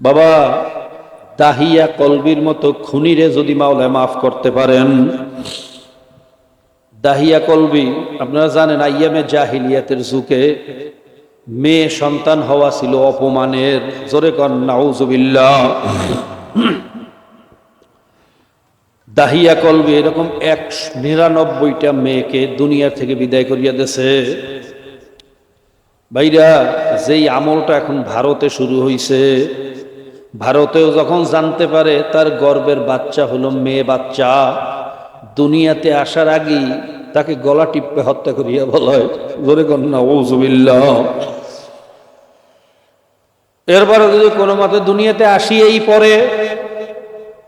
বাবা, দাহিয়া কলবির মতো খুনিরে যদি মাওলায় মাফ করতে পারেন। দাহিয়া কলবি, আপনারা জানেন আইয়ামে জাহিলিয়াতের যুগে মেয়ে সন্তান হওয়া ছিল অপমানের। জোরে কন, নাউজুবিল্লাহ। দাহিয়া কলবি এরকম এক নিরানব্বইটা মেয়েকে দুনিয়া থেকে বিদায় করিয়া দেছে ভাইরা, যেই আমলটা এখন ভারতে শুরু হইছে ভারতেও যখন জানতে পারে তার গর্বের বাচ্চা হলো মেয়ে বাচ্চা, দুনিয়াতে আসার আগেই তাকে গলা টিপে হত্যা করিয়া বলা হয় জোরে কন্যা এরপরে যদি কোনো মতে দুনিয়াতে আসিয়েই পরে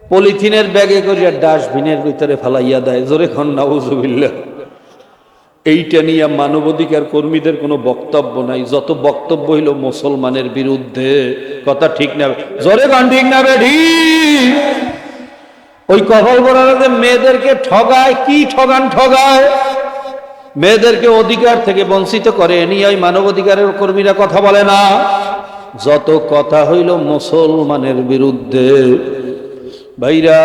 পলিথিনের ব্যাগে করিয়া ডাস্টবিনের ভিতরে ফেলাইয়া দেয়। জোরে কন্যা ওজুবিল্লাহ এইটা নিয়ে মানবাধিকার কর্মীদের কোনো বক্তব্য নাই। যত বক্তব্য হইল মুসলমানের বিরুদ্ধে, কথা ঠিক না। জোরে গান ঠিক না বেডি ওই কপাল বরাতে মেয়েদেরকে ঠগায়, কি ঠগান ঠগায়? মেয়েদেরকে অধিকার থেকে বঞ্চিত করে নিয়ে ওই মানবাধিকারের কর্মীরা কথা বলে না। যত কথা হইল মুসলমানের বিরুদ্ধে। ভাইরা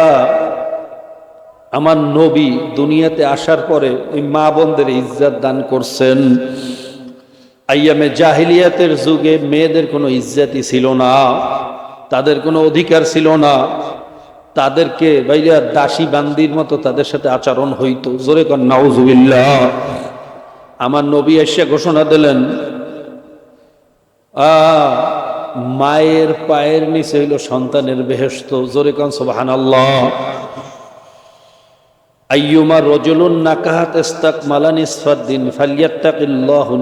আমার নবী দুনিয়াতে আসার পরে ওই মা বোনদের ইজ্জাত দান করছেন। আইয়ামে জাহিলিয়াতের যুগে মেয়েদের কোনো ইজ্জাতই ছিল না, তাদের কোনো অধিকার ছিল না। তাদেরকে ভাইরা দাসী বান্দির মতো তাদের সাথে আচরণ হইতো। জোরে কর নাউজুবিল্লাহ। আমার নবী এসে ঘোষণা দিলেন মায়ের পায়ের নিচে হইল সন্তানের বেহেস্ত জোরে কন, সুবহানাল্লাহ। আইয়ুমা রজুলুন নাকাহাত ইস্তাক মালা নিসফাদ্দিন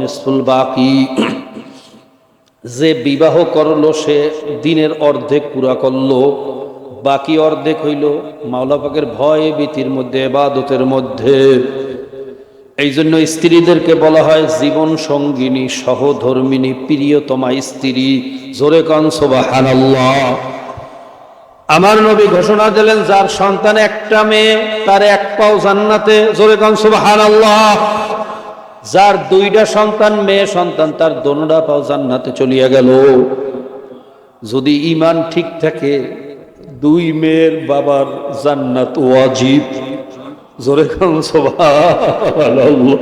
নিসফুল বাকি। যে বিবাহ করল, সে দিনের অর্ধেক পুরা করল, বাকি অর্ধেক হইল মাওলা পাকের ভয় ভীতির মধ্যে, এবাদতের মধ্যে। এই জন্য স্ত্রীদেরকে বলা হয় জীবন সঙ্গিনী, সহধর্মিনী, প্রিয়তমা স্ত্রী। জোরে কন সুবহানাল্লাহ। আমার নবী ঘোষণা দিলেন, যার সন্তান একটা মেয়ে, তার এক পাও জান্নাতে। জোরে কন, সুবহানাল্লাহ। যার দুইটা সন্তান মেয়ে সন্তান, তার দোনোটা পাও জান্নাতে চলিয়া গেল। যদি ইমান ঠিক থাকে, দুই মেয়ের বাবার জান্নাত ওয়াজিব। জোরে সুবহানাল্লাহ।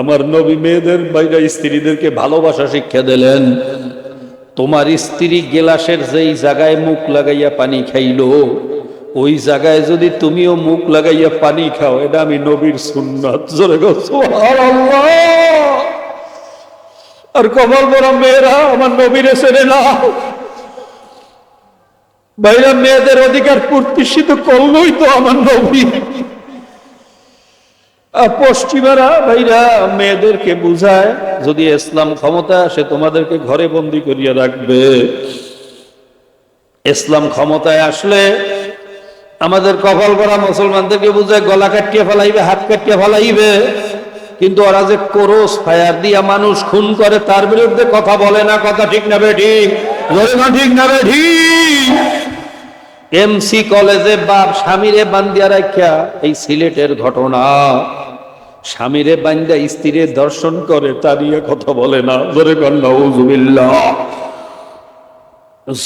আমার নবী মেয়েদের বাইরে স্ত্রীদেরকে ভালোবাসা শিক্ষা দিলেন। তোমার স্ত্রী গেলাসের যেই জায়গায় মুখ লাগাইয়া পানি খাইলো, ওই জায়গায় যদি তুমিও মুখ লাগাইয়া পানি খাও, এটা আমি নবীর সুন্নাত। জোরে আর কমল বড় মেয়েরা, আমার নবীরে ছেড়ে নাও বাইরা মেয়েদের অধিকার প্রতিষ্ঠিত করলোই তো আমার নবী। পশ্চিমারা ভাইরা মেয়েদেরকে বুঝায়, যদি ইসলাম ক্ষমতা আসে, তোমাদেরকে ঘরে বন্দি করিয়া রাখবে। ইসলাম ক্ষমতায় আসলে আমাদের কপাল করা মুসলমানদেরকে বুঝায়, গলা কাটিয়ে ফেলাইবে, হাত কাটিয়ে ফেলাইবে। কিন্তু ওরা যে কোরস ফায়ার দিয়া মানুষ খুন করে, তার বিরুদ্ধে কথা বলে না, কথা ঠিক না বে ঠিক না ঠিক না বে ঠিক এমসি কলেজে বাপ স্বামীরে বান্দিয়া রাখিয়া এই সিলেটের ঘটনা। স্বামীরে বান্দা স্ত্রীরে দর্শন করে তা নিয়ে কথা বলে না। জোরে কন্যা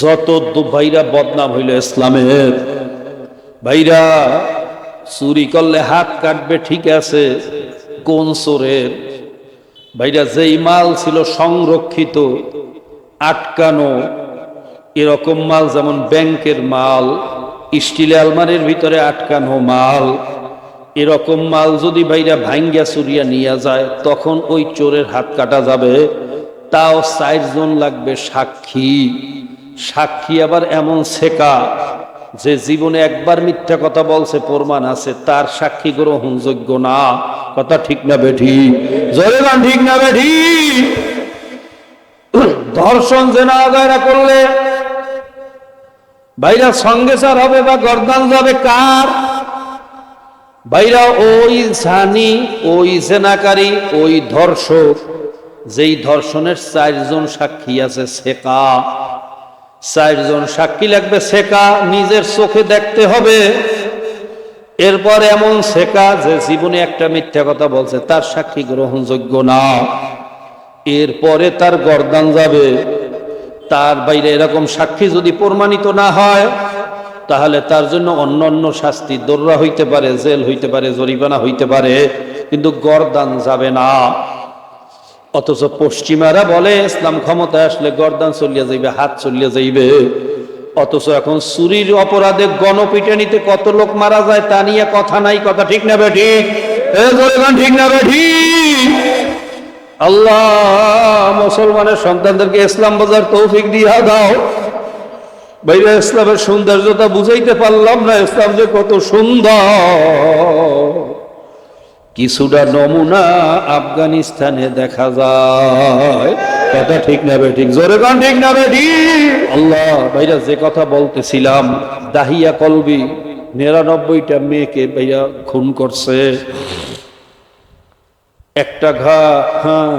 যত ভাইরা বদনাম হইল ইসলামের। ভাইরা, চুরি করলে হাত কাটবে, ঠিক আছে, কোন চোরের? ভাইরা, যেই মাল ছিল সংরক্ষিত, আটকানো এরকম মাল, যেমন ব্যাংকের মাল স্টিল আলমারির ভিতরে আটকানো মাল, এরকম মাল যদি ভাইরা ভাঙ্গা চুরিয়া নিয়ে যায়, তখন ওই চোরের হাত কাটা যাবে। তাও চারজন লাগবে সাক্ষী। সাক্ষী আবার এমন শেখা যে জীবনে একবার মিথ্যা কথা বলছে, প্রমাণ আছে, তার সাক্ষী গ্রহণযোগ্য না। কথা ঠিক না বেঠি? জোরে ঠিক না বেঠি? ধর্ষণ, জেনা, আগায়রা করলে ভাইরা সঙ্গে সার হবে বা গরদান যাবে কার? ভাইরা ওই সানি, ওই সেনাকারী, ওই ধর্ষক, যেই ধর্ষণের চারজন সাক্ষী আছে সেকা। চারজন সাক্ষী লাগবে সেকা, নিজের চোখে দেখতে হবে। এরপর এমন শেখা যে জীবনে একটা মিথ্যা কথা বলছে, তার সাক্ষী গ্রহণযোগ্য না। এরপরে তার গরদান যাবে। তার বাইরে এরকম সাক্ষী যদি প্রমাণিত না হয়, তাহলে তার জন্য অন্য অন্য শাস্তি, দর্রা হইতে পারে, জেল হইতে পারে, জরিমানা হইতে পারে, কিন্তু গরদান যাবে না। অথচ পশ্চিমারা বলে, ইসলাম ক্ষমতায় আসলে গরদান চলিয়া যাইবে, হাত চলিয়া যাইবে। অথচ এখন চুরির অপরাধে গণপিটানিতে কত লোক মারা যায়, তা নিয়ে কথা নাই, কথা ঠিক না বেঠিক ঠিক? না বেঠিক আল্লাহ, মুসলমানের সন্তানদেরকে ইসলাম বাজার তৌফিক দিয়া দাও। বাইরে ইসলামের সৌন্দর্যতা বুঝাইতে পারলাম না, ইসলাম যে কত সুন্দর। কিছুটা নমুনা আফগানিস্তানে দেখা যায়। কথা ঠিক না বে ঠিক? জোরে গান ঠিক না বে ঠিক? আল্লাহ ভাইরা যে কথা বলতেছিলাম, দাহিয়া কলবি, নিরানব্বইটা মেয়েকে ভাইয়া খুন করছে। একটা ঘা হ্যাঁ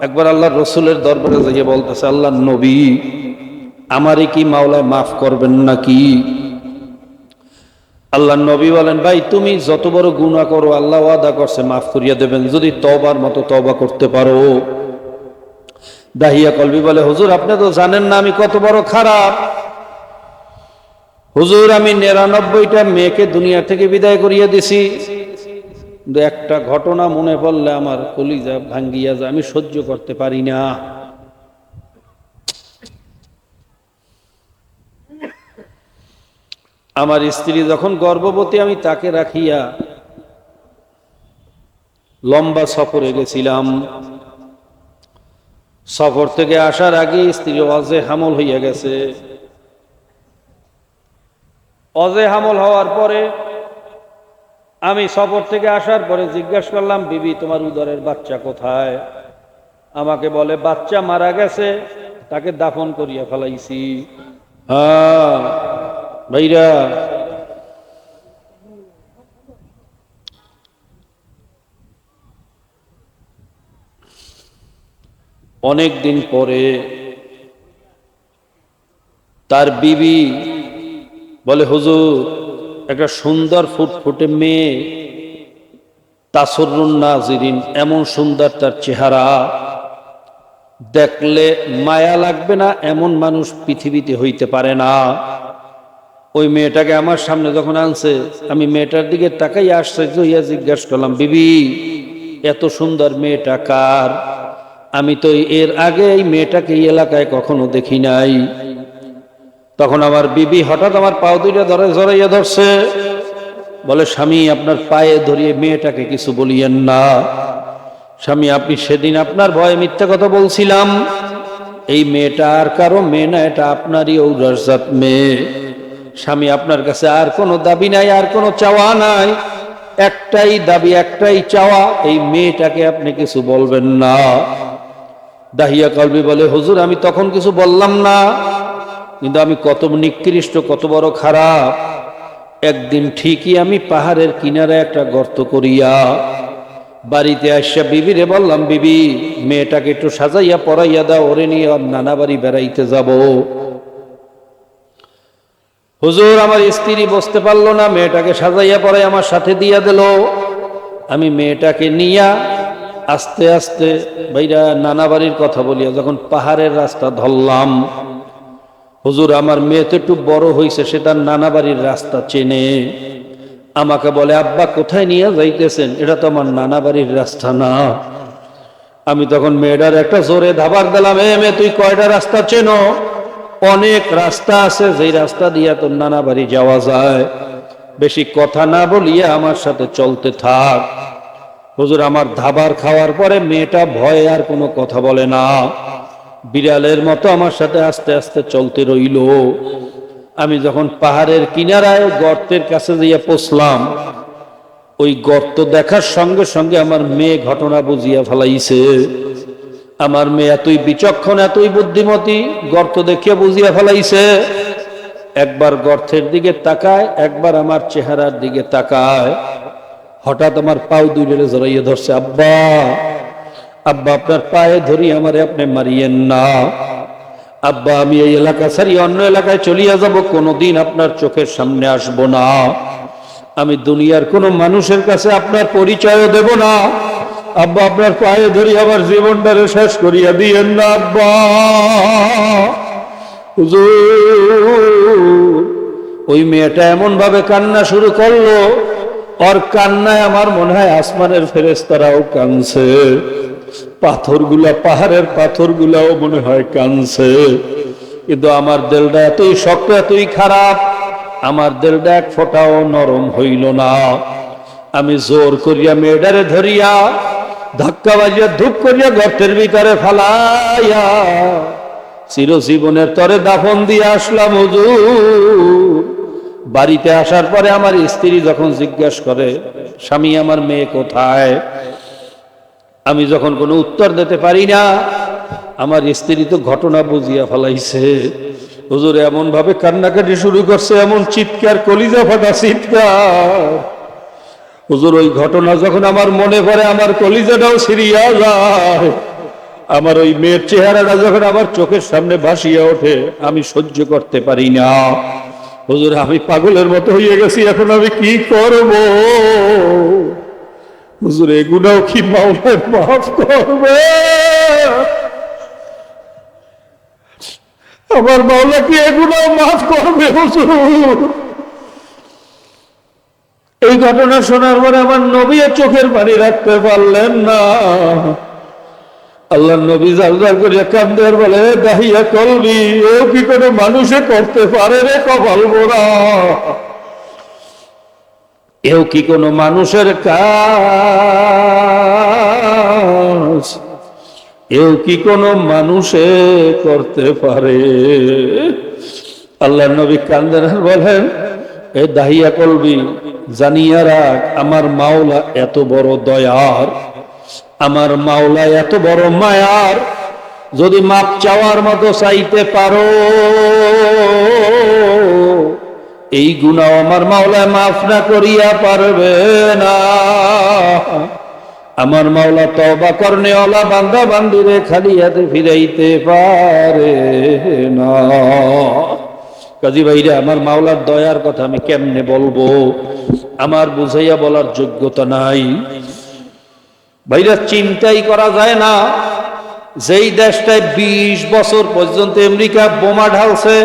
একবার আল্লাহ রসুলের দরবারে যাইয়ে বলতেছে, আল্লাহ নবী, আমারে কি মাওলায় মাফ করবেন নাকি? আল্লাহ নবী বলেন, ভাই, তুমি যত বড় গুণা করো, আল্লাহ ওয়াদা করছে, মাফ করিয়া দেবেন। যদি তবার মতো তবা করতে পারো। দাহিয়া কলবি বলে, হুজুর, আপনি তো জানেন না আমি কত বড় খারাপ। হুজুর, আমি নিরানব্বইটা মেয়েকে দুনিয়া থেকে বিদায় করিয়া দিছি। কিন্তু একটা ঘটনা মনে পড়লে আমার কলিজা ভাঙ্গিয়া যায়, আমি সহ্য করতে পারি না। আমার স্ত্রী যখন গর্ভবতী, আমি তাকে রাখিয়া লম্বা সফরে গেছিলাম। সফর থেকে আসার আগে স্ত্রী অজে হামল হইয়া গেছে। অজে হামল হওয়ার পরে আমি সফর থেকে আসার পরে জিজ্ঞাসা করলাম, বিবি, তোমার উদরের বাচ্চা কোথায়? আমাকে বলে, বাচ্চা মারা গেছে, তাকে দাফন করিয়া ফেলাইছি। হ্যাঁ ভাইরা। অনেক দিন পরে তার বিবি বলে, হুজুর একটা সুন্দর ফুটফুটে মেয়ে নাজিরিন, এমন সুন্দর তার চেহারা। দেখলে মায়া লাগবে না, এমন মানুষ পৃথিবীতে হইতে পারে না। ওই মেয়েটাকে আমার সামনে যখন আনছে, আমি মেয়েটার দিকে তাকাই আশ্চর্য হইয়া জিজ্ঞাসা করলাম, বিবি, এত সুন্দর মেয়েটা কার? আমি তো এর আগে এই মেয়েটাকে এই এলাকায় কখনো দেখি নাই। তখন আমার বিবি হঠাৎ আমার পাও দুইটা ধরে জড়াইয়া ধরছে। বলে, স্বামী, আপনার পায়ে ধরিয়ে মেয়েটাকে কিছু বলিয়েন না। স্বামী, আপনি সেদিন আপনার ভয়ে মিথ্যা কথা বলছিলাম। এই মেয়েটা আর কারও মেয়ে না, এটা আপনারই ঔরজাত মেয়ে। স্বামী, আপনার কাছে আর কোনো দাবি নাই, আর কোনো চাওয়া নাই। একটাই দাবি, একটাই চাওয়া, এই মেয়েটাকে আপনি কিছু বলবেন না। দাহিয়া কলবি বলে, হুজুর, আমি তখন কিছু বললাম না। কিন্তু আমি কত নিকৃষ্ট, কত বড় খারাপ। একদিন ঠিকই আমি পাহাড়ের কিনারে একটা গর্ত করিয়া বাড়িতে আসিয়া বিবি রে বললাম, বিবি, মেয়েটাকে একটু সাজাইয়া পড়াইয়া দাও, ওরে নিয়ে আর নানা বাড়ি বেড়াইতে যাব। হুজুর, আমার স্ত্রী বসতে পারল না, মেয়েটাকে সাজাইয়া পড়াই আমার সাথে দিয়া দিল। আমি মেয়েটাকে নিয়া আস্তে আস্তে ভাইরা নানা বাড়ির কথা বলিয়া যখন পাহাড়ের রাস্তা ধরলাম হুজুর, আমার মেয়ে তো একটু বড় হয়েছে সে তার নানা বাড়ির রাস্তা চেনে। আমাকে বলে, আব্বা, কোথায় নিয়ে যাইতেছেন? এটা তো আমার নানা বাড়ির রাস্তা না। আমি তখন মেয়েটার একটা জোরে ধাবার দিলাম, এ মেয়ে, তুই কয়টা রাস্তা চেনো? অনেক রাস্তা আছে, যেই রাস্তা দিয়া তোর নানা বাড়ি যাওয়া যায়। বেশি কথা না বলিয়া আমার সাথে চলতে থাক। হুজুর, আমার ধাবার খাওয়ার পরে মেয়েটা ভয়ে আর কোনো কথা বলে না। বিড়ালের মতো আমার সাথে আস্তে আস্তে চলতে রইল। আমি যখন পাহাড়ের কিনারায় গর্তের কাছে দিয়ে পৌঁছলাম, ওই গর্ত দেখার সঙ্গে সঙ্গে আমার মেয়ে ঘটনা বুঝিয়া ফেলাইছে। আমার মেয়ে এতই বিচক্ষণ, এতই বুদ্ধিমতী, গর্ত দেখিয়া বুঝিয়া ফেলাইছে। একবার গর্তের দিকে তাকায়, একবার আমার চেহারার দিকে তাকায়। হঠাৎ আমার পাও দুইটা জড়াইয়া ধরছে, আব্বা আব্বা, আপনার পায়ে ধরি আমারে আপনি মারিয়েন না। আব্বা, আমি এই এলাকা ছাড়ি অন্য এলাকায় চলিয়া যাব, কোনোদিন আপনার চোখের সামনে আসব না। আমি দুনিয়ার কোনো মানুষের কাছে আপনার পরিচয়ও দেব না। আব্বা, আপনার পায়ে ধরি আমার জীবনটারে শেষ করিয়া দিয়েন না, আব্বা। ওই মেয়েটা এমন ভাবে কান্না শুরু করল, ওর কান্নায় আমার মনে হয় আসমানের ফেরেস্তারাও কানছে পাথরগুলা, পাহাড়ের পাথরগুলাও মনে হয় কানছে। কিন্তু আমার দিলটা এতই শক্ত, এতই খারাপ, আমার দিলটা এক ফোঁটাও নরম হইল না। আমি জোর করিয়া মেয়েটারে ধরিয়া, ধাক্কা বাজিয়া ধূপ করিয়া গর্তের ভিতরে ফালাইয়া চিরজীবনের তরে দাফন দিয়ে আসলাম হুজুর। বাড়িতে আসার পরে আমার স্ত্রী যখন জিজ্ঞাসা করে, স্বামী, আমার মেয়ে কোথায়? আমি যখন কোনো উত্তর দিতে পারি না, আমার স্ত্রী তো ঘটনা বুঝিয়া ফেলাইছে। হুজুর এমন ভাবে কান্নাকাটি শুরু করছে, এমন চিৎকার, কলিজা ফাটা চিৎকার। হুজুর, ওই ঘটনা যখন আমার মনে পড়ে, আমার কলিজাটাও সিরিয়া যায়। আমার ওই মেয়ের চেহারাটা যখন আমার চোখের সামনে ভাসিয়া ওঠে, আমি সহ্য করতে পারি না। হুজুর, আমি পাগলের মতো হয়ে গেছি, এখন আমি কি করব? হুজুর এগুলাও কি মাওলায় মাফ করবে? আমার মাওলা কি এগুলাও মাফ করবে হুজুর? এই ঘটনা শোনার পরে আমার নবীও চোখের পানি রাখতে পারলেন না। আল্লাহ নবী জালজাল করিয়া কান্দার বলে দাহিয়া কলবি ও কি কোনো মানুষে করতে পারে রে কপাল মোড়া এও কি কোনো মানুষের কাজ? এও কি কোনো মানুষে করতে পারে? আল্লাহ নবী কান্দের বলেন, এ দাহিয়া কলবি, জানিয়া রাখ, আমার মাওলা এত বড় দয়ার, আমার মাওলা এত বড় মায়ার, যদি মাপ চাওয়ার মতো চাইতে পারো এই গুণাও আমার মাওলা মাফ না করিয়া পারবে না। আমার মাওলা তবা করনে ওলা বান্দা বান্দিরে খালি হাতে ফিরাইতে পারে না। কাজী ভাইরা, আমার মাওলার দয়ার কথা আমি কেমনে বলব? আমার বুঝাইয়া বলার যোগ্যতা নাই। ভাইরা, চিন্তাই করা যায় না। যেই দেশটায় ২০ বছর পর্যন্ত আমেরিকা বোমা ঢালছে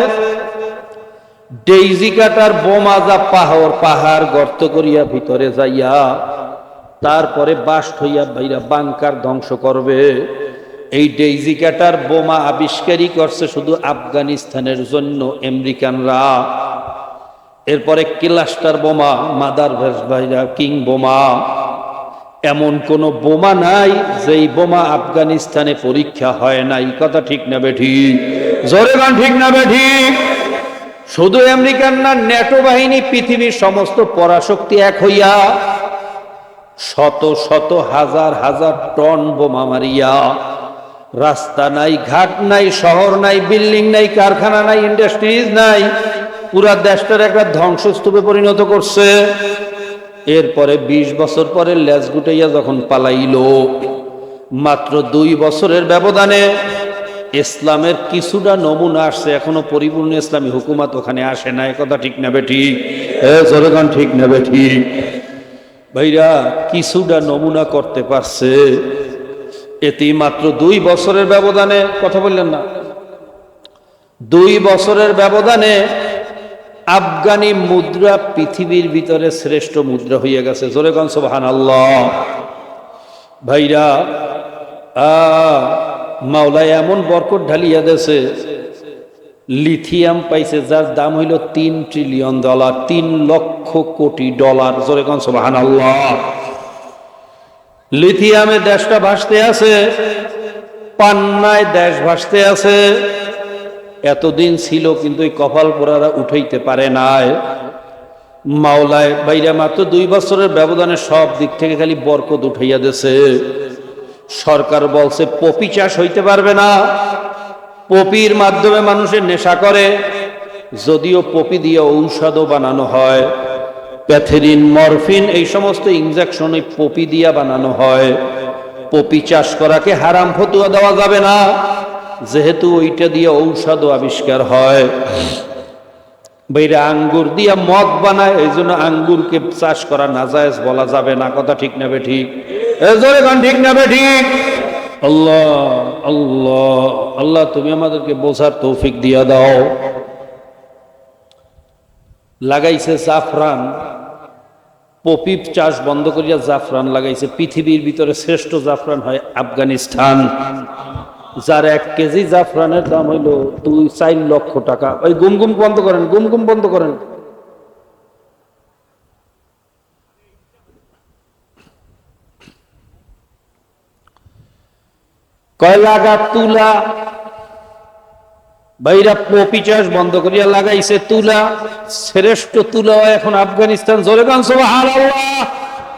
ডেইজি কাটার বোমা যা পাহাড় পাহাড় গর্ত করিয়া ভিতরে যাইয়া তারপরে বাস্ট হইয়া ভাইরা বাংকার ধ্বংস করবে। এই ডেইজি কাটার বোমা আবিষ্কারই করছে শুধু আফগানিস্তানের জন্য, আমেরিকানরা। এরপরে ক্লাস্টার বোমা, মাদার ভেস ভাইরা কিং বোমা। এমন কোন বোমা নাই, যেই বোমা আফগানিস্তানে পরীক্ষা হয় নাই। কথা ঠিক না বেঠি? জোরে গান ঠিক না বে ঠিক শুধু আমেরিকান না, ন্যাটো বাহিনী, পৃথিবীর সমস্ত পরাশক্তি এক হইয়া শত শত হাজার হাজার টন বোমা মারিয়া, রাস্তা নাই, ঘাট নাই, শহর নাই, বিল্ডিং নাই, কারখানা নাই, ইন্ডাস্ট্রিজ নাই, পুরা দেশটার একটা ধ্বংসস্তূপে পরিণত করছে। এরপরে ২০ বছর পরে লেজ গুটাইয়া যখন পালাইল, মাত্র দুই বছরের ব্যবধানে ইসলামের কিছুটা নমুনা আসছে, এখনও পরিপূর্ণ ইসলামী হুকুমাত ওখানে আসে না কথা ঠিক নেবে ঠিক জোরগান ঠিক নেবে ঠিক ভাইরা, কিছুটা নমুনা করতে পারছে। এতে মাত্র দুই বছরের ব্যবধানে, কথা বললেন না, দুই বছরের ব্যবধানে আফগানি মুদ্রা পৃথিবীর ভিতরে শ্রেষ্ঠ মুদ্রা হয়ে গেছে। সোহান আল্লাহ ভাইরা, আ মাওলায় এমন বরকত ঢালিয়া দেছে লিথিয়াম পাইছে, যার দাম হইল তিন ট্রিলিয়ন ডলার তিন লক্ষ কোটি ডলার জোরেগন সোহান আল্লাহ লিথিয়ামে দেশটা ভাসতে আছে, পান্নায় দেশ ভাসতে আছে। এতদিন ছিল কিন্তু এই কপাল পোড়ারা উঠাইতে পারে নাই। মাওলায় বাইরা মাত্র দুই বছরের ব্যবধানে সব দিক থেকে খালি বরকত উঠাইয়া দেছে সরকার বলছে, পপি চাষ হইতে পারবে না। পপির মাধ্যমে মানুষের নেশা করে। যদিও পপি দিয়ে ঔষধও বানানো হয়। প্যাথেরিন, মরফিন, এই সমস্ত ইঞ্জেকশন ওই পপি দিয়া বানানো হয়। পপি চাষ করাকে হারাম ফতুয়া দেওয়া যাবে না। যেহেতু ওইটা দিয়ে ঔষধও আবিষ্কার হয়। বাইরে আঙ্গুর দিয়া মদ বানায় এই জন্য আঙ্গুরকে চাষ করা নাজায়জ বলা যাবে না। কথা ঠিক নেবে ঠিক? এ জোরে গান ঠিক নেবে ঠিক? আল্লাহ আল্লাহ আল্লাহ, তুমি আমাদেরকে বোঝার তৌফিক দিয়া দাও। লাগাইছে জাফরান। পপিপ চাষ বন্ধ করিয়া জাফরান লাগাইছে। পৃথিবীর ভিতরে শ্রেষ্ঠ জাফরান হয় আফগানিস্তান। যার এক কেজি জাফরানের দাম হইল দুই, চার লক্ষ টাকা। ওই গুমগুম বন্ধ করেন, গুমগুম বন্ধ করেন। কয়লাগা তুলা? বাইরা পপি চাষ বন্ধ করিয়া লাগাইছে তুলা। শ্রেষ্ঠ তুলা এখন আফগানিস্তান। জোরে গান, সুবহানাল্লাহ।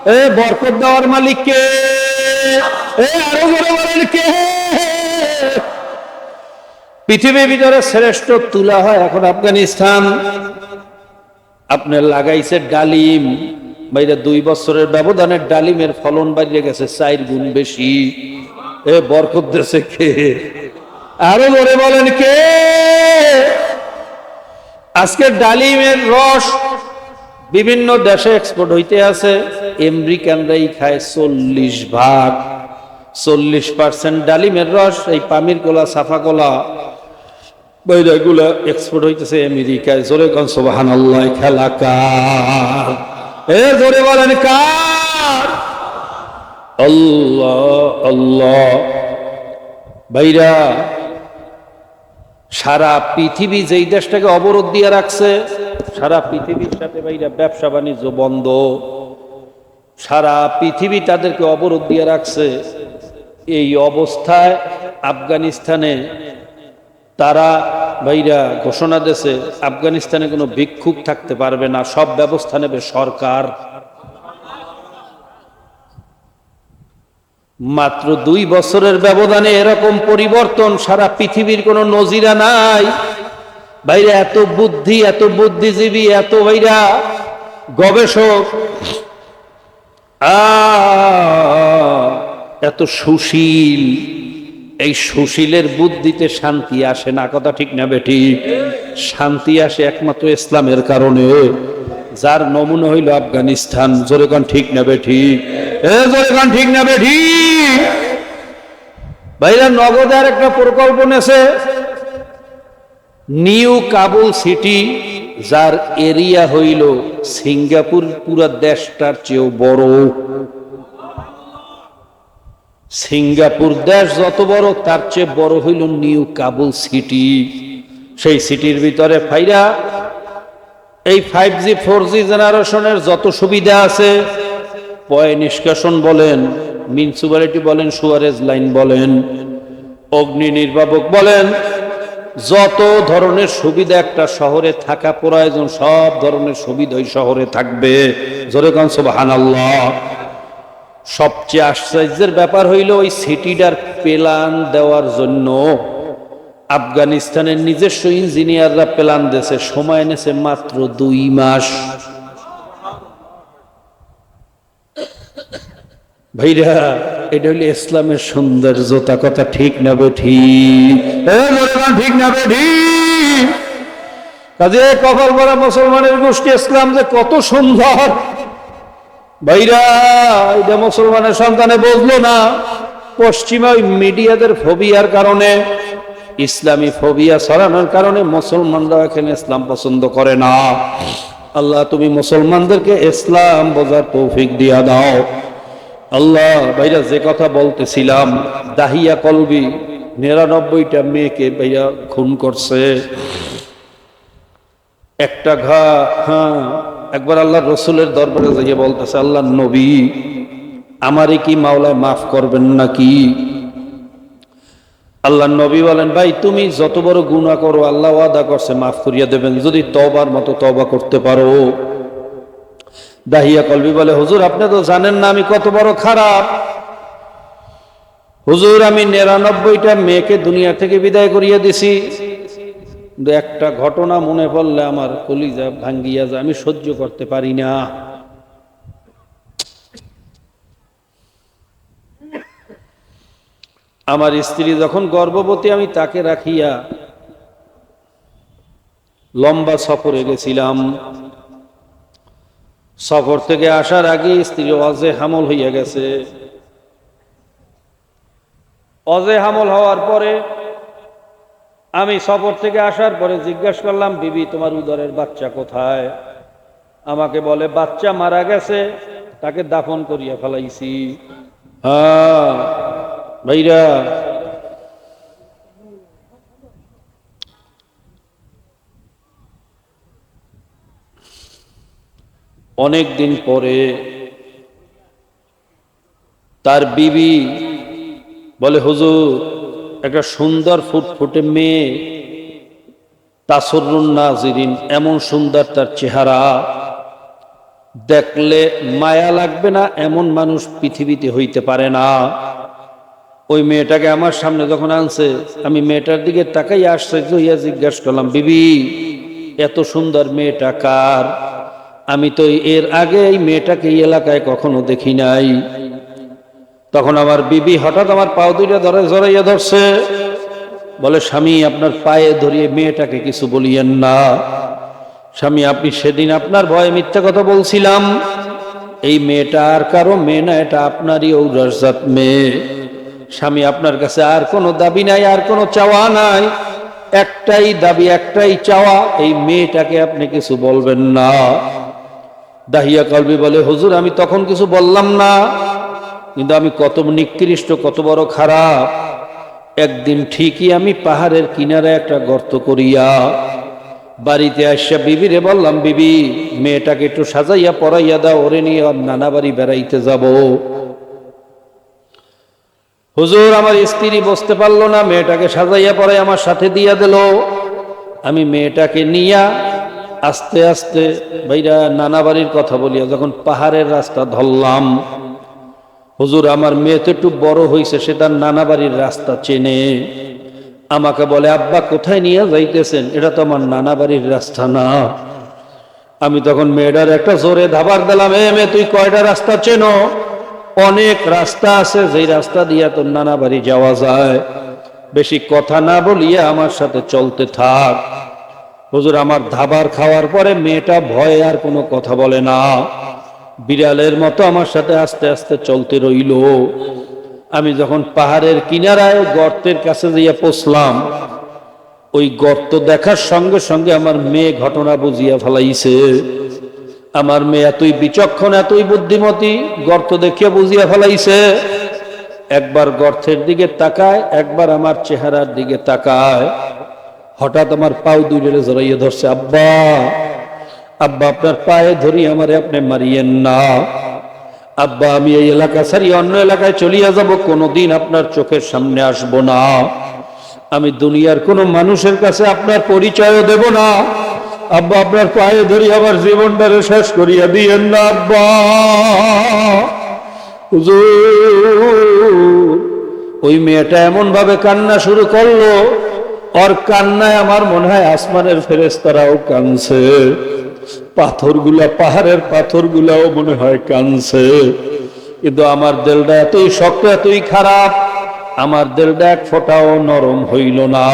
এ বরকত দেওয়ার মালিক কে? এ আরও বলেন কে? পৃথিবীর ভিতরে শ্রেষ্ঠ তুলা হয় এখন আফগানিস্তান। আপনার লাগাইছে ডালিম। বাইরে দুই বছরের ব্যবধানে ডালিমের ফলন বাড়িয়ে গেছে চার গুণ বেশি। এ বরকত দেশে কে? আরও ধরে বলেন কে? আজকে ডালিমের রস বিভিন্ন দেশে এক্সপোর্ট হইতে আছে। আমেরিকানরাই খায় চল্লিশ ভাগ। চল্লিশ পার্সেন্ট ডালিমের রস, এই পামির কোলা, সাফা কোলা। বৈরাগুলা এক্সপোর্ট হইতেছে আমেরিকায়। জোরে কন সোবাহান খেলা কার? এ জোরে বলেন কার? আল্লাহ আল্লাহ। ভাইরা, সারা পৃথিবী যেই দেশটাকে অবরোধ দিয়ে রাখছে, সারা পৃথিবীর সাথে ভাইরা ব্যবসা বাণিজ্য বন্ধ। সারা পৃথিবী তাদেরকে অবরোধ দিয়ে রাখছে। এই অবস্থায় আফগানিস্তানে তারা ভাইরা ঘোষণা দেশে আফগানিস্তানে কোনো ভিক্ষুক থাকতে পারবে না, সব ব্যবস্থা নেবে সরকার। মাত্র দুই বছরের ব্যবধানে এরকম পরিবর্তন সারা পৃথিবীর কোনো নজিরা নাই। ভাইরা, এত বুদ্ধি, এত বুদ্ধিজীবী, এত ভাইরা গবেষক। এত সুশীল। এই সুশীলের বুদ্ধিতে শান্তি আসে না, কথা ঠিক না বেটি শান্তি আসে একমাত্র ইসলামের কারণে। যার নমুনা হইল আফগানিস্তান। জোরে কান ঠিক না এ, জোরে কান ঠিক না বেটি ভাইরা নগদের একটা প্রকল্প নেছে। নিউ কাবুল সিটি, যার এরিয়া হইল সিঙ্গাপুর, পুরো দেশটার চেয়েও বড়। সিঙ্গাপুর দেশ যত বড়, তার চেয়ে বড় হইল নিউ কাবুল সিটি। সেই সিটির ভিতরে ফাইরা এই ফাইভ জি ফোর জি জেনারেশনের যত সুবিধা আছে, পয় নিষ্কাশন বলেন মিউনিসিপ্যালিটি বলেন, সুয়ারেজ লাইন বলেন, অগ্নি নির্বাপক বলেন, যত ধরনের সুবিধা একটা শহরে থাকা প্রয়োজন, সব ধরনের সুবিধা ওই শহরে থাকবে। সবচেয়ে আশ্চর্যের ব্যাপার হইল ওই সিটিটার প্ল্যান দেওয়ার জন্য আফগানিস্তানের নিজস্ব ইঞ্জিনিয়াররা প্ল্যান দিয়েছে, সময় এনেছে মাত্র দুই মাস। ভাইরা, এটা হইলে ইসলামের সৌন্দর্যতা, কথা ঠিক না বে ঠিক? না বে কাজে কপাল পরা মুসলমানের গোষ্ঠী ইসলাম যে কত সুন্দর। ভাইরা, এটা মুসলমানের সন্তানে বুঝলো না, পশ্চিমা ওই মিডিয়াদের ফোবিয়ার কারণে, ইসলামী ফোবিয়া ছড়ানোর কারণে মুসলমানরা এখানে ইসলাম পছন্দ করে না। আল্লাহ তুমি মুসলমানদেরকে ইসলাম বোঝার তৌফিক দিয়া দাও। আল্লাহ ভাইরা যে কথা বলতেছিলাম, দাহিয়া কলবি, নিরানব্বইটা মেয়েকে ভাইয়া খুন করছে। একটা ঘা হ্যাঁ একবার আল্লাহ রসুলের দরবারে যাইয়ে বলতেছে আল্লাহ নবী, আমারে কি মাওলায় মাফ করবেন নাকি? আল্লাহ নবী বলেন, ভাই, তুমি যত বড় গুণা করো, আল্লাহ ওয়াদা করছে, মাফ করিয়া দেবেন। যদি তবার মতো তবা করতে পারো দাহিয়া কলবি বলে, হুজুর, আপনি তো জানেন না আমি কত বড় খারাপ। হুজুর, আমি নিরানব্বইটা মেয়েকে দুনিয়া থেকে বিদায় করিয়া দিছি। একটা ঘটনা মনে পড়লে আমার কলিজা ভাঙ্গিয়া যায়, আমি সহ্য করতে পারি না। আমার স্ত্রী যখন গর্ভবতী, আমি তাকে রাখিয়া লম্বা সফরে গেছিলাম। সফর থেকে আসার আগে স্ত্রী ওয়াজে হামল হইয়া গেছে। অজে হামল হওয়ার পরে আমি সফর থেকে আসার পরে জিজ্ঞেস করলাম, বিবি, তোমার উদরের বাচ্চা কোথায়? আমাকে বলে, বাচ্চা মারা গেছে, তাকে দাফন করিয়া ফেলাইছি। হ্যাঁ ভাইরা অনেক দিন পরে তার বিবি বলে, হুজুর, একটা সুন্দর ফুটফুটে মেয়ে, তাসরুন নাজিরিন, এমন সুন্দর তার চেহারা, দেখলে মায়া লাগবে না, এমন মানুষ পৃথিবীতে হইতে পারে না। ওই মেয়েটাকে আমার সামনে যখন আনছে, আমি মেয়েটার দিকে তাকাই আসছে হইয়া জিজ্ঞাসা করলাম, বিবি, এত সুন্দর মেয়েটা কার? আমি তো এর আগে এই মেয়েটাকে এই এলাকায় কখনো দেখি নাই। তখন আমার বিবি হঠাৎ আমার পাও দুইটা ধরে জড়াইয়া ধরছে। বলে, স্বামী, আপনার পায়ে ধরিয়ে মেয়েটাকে কিছু বলিয়েন না। স্বামী, আপনি সেদিন আপনার ভয়ে মিথ্যা কথা বলছিলাম। এই মেয়েটা আর কারও মেয়ে না, এটা আপনারই ঔরজাত মেয়ে। স্বামী, আপনার কাছে আর কোনো দাবি নাই, আর কোনো চাওয়া নাই। একটাই দাবি, একটাই চাওয়া, এই মেয়েটাকে আপনি কিছু বলবেন না। দাহিয়া কলবি বলে, হুজুর, আমি তখন কিছু বললাম না, কিন্তু আমি কত নিকৃষ্ট, কত বড় খারাপ। একদিন ঠিকই আমি পাহাড়ের কিনারে একটা গর্ত করিয়া বাড়িতে আসা বিবিরে বললাম, বিবি, মেয়েটাকে একটু সাজাইয়া পড়াইয়া দাও, ওরে নিয়ে নানা বাড়ি বেড়াইতে যাব। হুজুর, আমার স্ত্রী বসতে পারল না, মেয়েটাকে সাজাইয়া পড়াই আমার সাথে দিয়া দিল। আমি মেয়েটাকে নিয়া আস্তে আস্তে ভাইরা নানা বাড়ির কথা বলিয়া যখন পাহাড়ের রাস্তা ধরলাম, হুজুর, আমার মেয়ে তো একটু বড় হয়েছে সে তার নানা বাড়ির রাস্তা চেনে। আমাকে বলে, আব্বা, কোথায় নিয়ে যাইতেছেন? এটা তো আমার নানা বাড়ির রাস্তা না। আমি তখন মেয়েটার একটা জোরে ধাবার দিলাম, এ মেয়ে, তুই কয়টা রাস্তা চেনো? অনেক রাস্তা আছে, যেই রাস্তা দিয়া তোর নানা বাড়ি যাওয়া যায়। বেশি কথা না বলিয়া আমার সাথে চলতে থাক। হুজুর, আমার ধাবার খাওয়ার পরে মেয়েটা ভয়ে আর কোনো কথা বলে না। বিড়ালের মতো আমার সাথে আস্তে আস্তে চলতে রইল। আমি যখন পাহাড়ের কিনারায় গর্তের কাছে গিয়ে পৌঁছলাম, ওই গর্ত দেখার সঙ্গে সঙ্গে আমার মেয়ে ঘটনা বুঝিয়া ফেলাইছে। আমার মেয়ে এতই বিচক্ষণ, এতই বুদ্ধিমতী, গর্ত দেখিয়া বুঝিয়া ফেলাইছে। একবার গর্তের দিকে তাকায়, একবার আমার চেহারার দিকে তাকায়। হঠাৎ আমার পাও দুইরে জড়াইয়ে ধরছে, আব্বা আব্বা, আপনার পায়ে ধরি আমারে আপনি মারিয়েন না। আব্বা, আমি এই এলাকা সারি অন্য এলাকায় চলিয়া যাব, কোনোদিন আপনার চোখের সামনে আসব না। আমি দুনিয়ার কোনো মানুষের কাছে আপনার পরিচয়ও দেব না। আব্বা, আপনার পায়ে ধরি আমার জীবনটারে শেষ করিয়া দিয়েন না, আব্বা। ওই মেয়েটা এমন ভাবে কান্না শুরু করল ওর কান্নায় আমার মনে হয় আসমানের ফেরেস্তারাও কানছে পাথরগুলা, পাহাড়ের পাথরগুলাও মনে হয় কানছে কিন্তু আমার দিলটা এতই শক্ত, এতই খারাপ, আমার দিলটা এক ফোঁটাও নরম হইল না।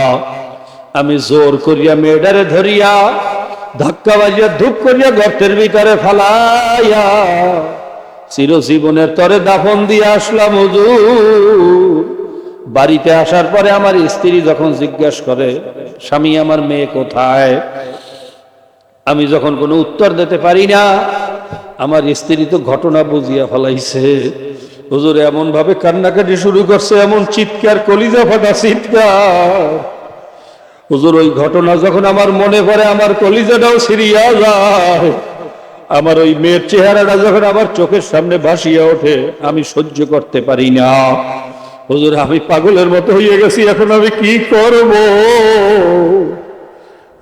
আমি জোর করিয়া মেয়েটারে ধরিয়া, ধাক্কা বাজিয়া, ধূপ করিয়া গর্তের ভিতরে ফালাইয়া, চিরজীবনের তরে দাফন দিয়ে আসলাম হুজুর। বাড়িতে আসার পরে আমার স্ত্রী যখন জিজ্ঞাসা করে, স্বামী, আমার মেয়ে কোথায়? আমি যখন কোনো উত্তর দিতে পারি না, আমার স্ত্রী তো ঘটনা বুঝিয়া ফেলাইছে। হুজুর এমন ভাবে কান্নাকাটি শুরু করছে, এমন চিৎকার, কলিজা ফাটা চিৎকার। হুজুর, ওই ঘটনা যখন আমার মনে পড়ে, আমার কলিজাটাও সিরিয়া যায়। আমার ওই মেয়ের চেহারাটা যখন আমার চোখের সামনে ভাসিয়া ওঠে, আমি সহ্য করতে পারি না। হুজুর, আমি পাগলের মতো হয়ে গেছি, এখন আমি কি করব?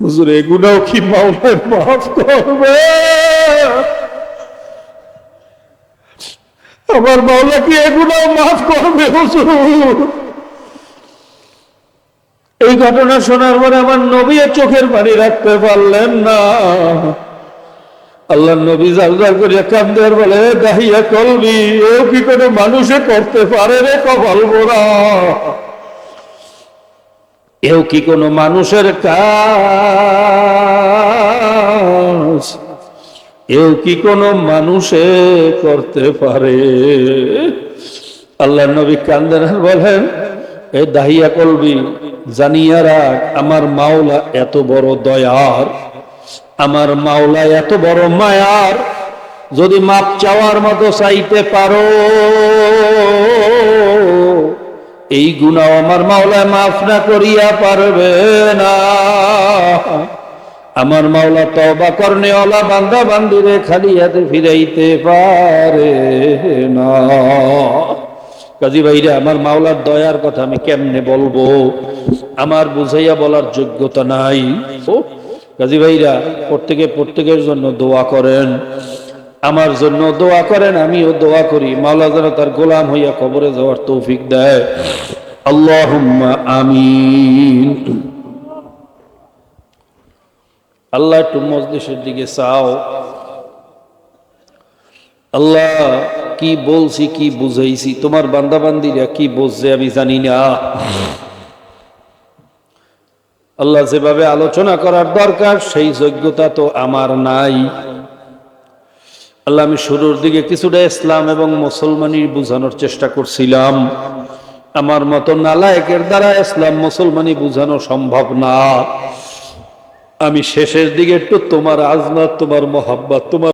হুজুর এগুলোও কি মাওলায় মাফ করবে? আমার মাওলা কি এগুলো মাফ করবে, হুজুর? এই ঘটনা শোনার পরে আমার নবী চোখের পানি রাখতে পারলেন না। আল্লাহ নবী জালজাল করিয়া কান্দের বলে দাহিয়া কলবি ও কি কোনো মানুষে করতে পারে রে কপাল বোরা এও কি কোনো মানুষের কাজ? এও কি কোনো মানুষে করতে পারে? আল্লাহ নবী কান্দেন বলেন, এ দাহিয়া কলবি, জানিয়া রাখ, আমার মাওলা এত বড় দয়ার আমার মাওলা এত বড় মায়ার, যদি মাপ চাওয়ার মতো চাইতে পারো। এই গুণাও আমার মাওলা মাফ না করিয়া পারবে না। আমার মাওলা তবা করনে ওলা বান্দা বান্দিরে খালি হাতে ফিরাইতে পারে না। কাজী ভাইরা, আমার মাওলার দয়ার কথা আমি কেমনে বলব? আমার বুঝাইয়া বলার যোগ্যতা নাই। কাজী ভাইরা, প্রত্যেকে প্রত্যেকের জন্য দোয়া করেন। আমার জন্য দোয়া করেন, আমিও দোয়া করি। মাওলা যেন তার গোলাম হইয়া কবরে যাওয়ার তৌফিক দেয়। আল্লাহ আমিন। আল্লাহ একটু মজলিসের দিকে চাও। আল্লাহ, কি বলছি, কি বুঝাইছি? তোমার বান্দা বান্দিরা কি বুঝছে আমি জানি না। আল্লাহ যেভাবে আলোচনা করার দরকার, সেই যোগ্যতা তো আমার নাই। আল্লাহ, আমি শুরুর দিকে কিছুটা ইসলাম এবং মুসলমানি বুঝানোর চেষ্টা করছিলাম। আমার মতো নালায়কের দ্বারা ইসলাম, মুসলমানি বুঝানো সম্ভব না। আমি শেষের দিকে একটু তোমার আজমত, তোমার মোহাব্বত, তোমার